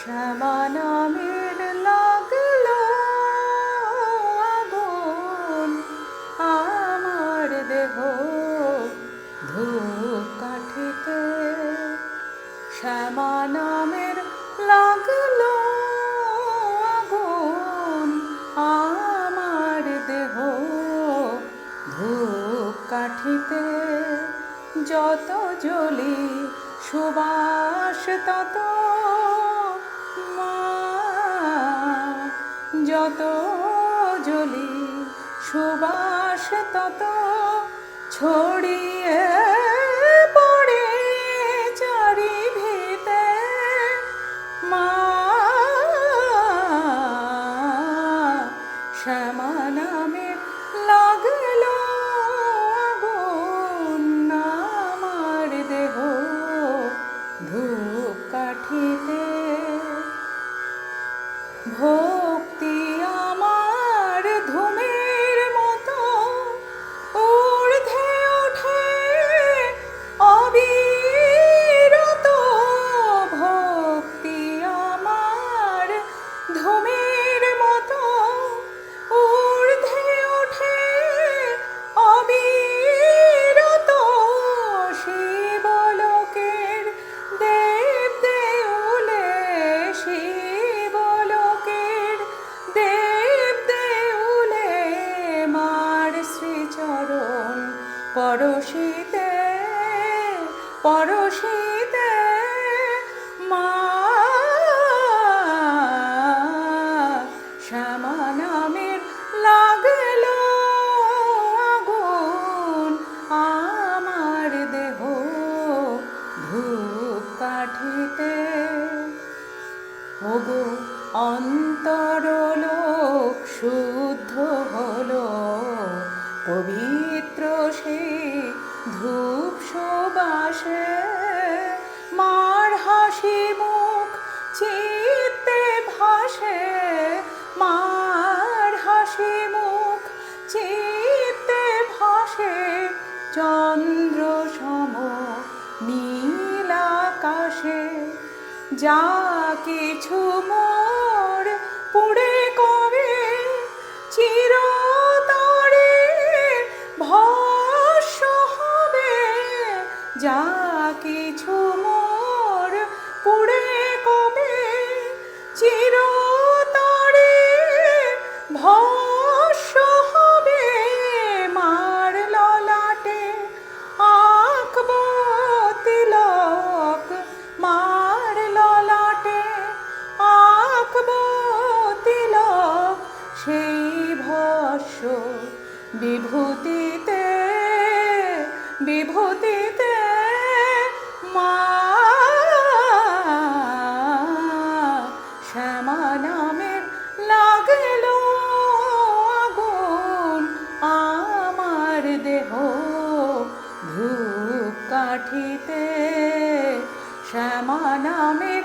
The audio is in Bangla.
শ্যামা নামের লাগল আগুন, আমার দেহ ধূপ কাঠিতে শ্যামা নামের লাগল আগুন, আমার দেহ ধূপ কাঠিতে যত জ্বলি সুবাস তত যত জ্বলি সুবাস তত ছড়িয়ে পড়ে চারি ভিতে মা শ্যামা নামে লাগল পরশিতে পরশিতে মা শ্যামা নামের লাগল আগুন, আমার দেহ ধূপ কাঠিতে। ওগো অন্তরলোক শুদ্ধ হলো পবিত্র হাসি মুখ চিত্তে ভাসে, মার হাসি মুখ চিত্তে ভাসে, চন্দ্র সম নীল আকাশে। যা কিছু মোর পুড়ে কবে, চিরতরে ভস্য হবে। যা কিছু মোর পুড়ে কবে চিরতরে ভস্য হবে মার ললাটে আঁকব তিলক মার ললাটে আঁকব তিলক সেই ভস্য বিভূতিতে বিভূতিতে শ্যামা নামের লাগল আগুন। আমার দেহ ধূপ কাঠিতে শ্যামা নামের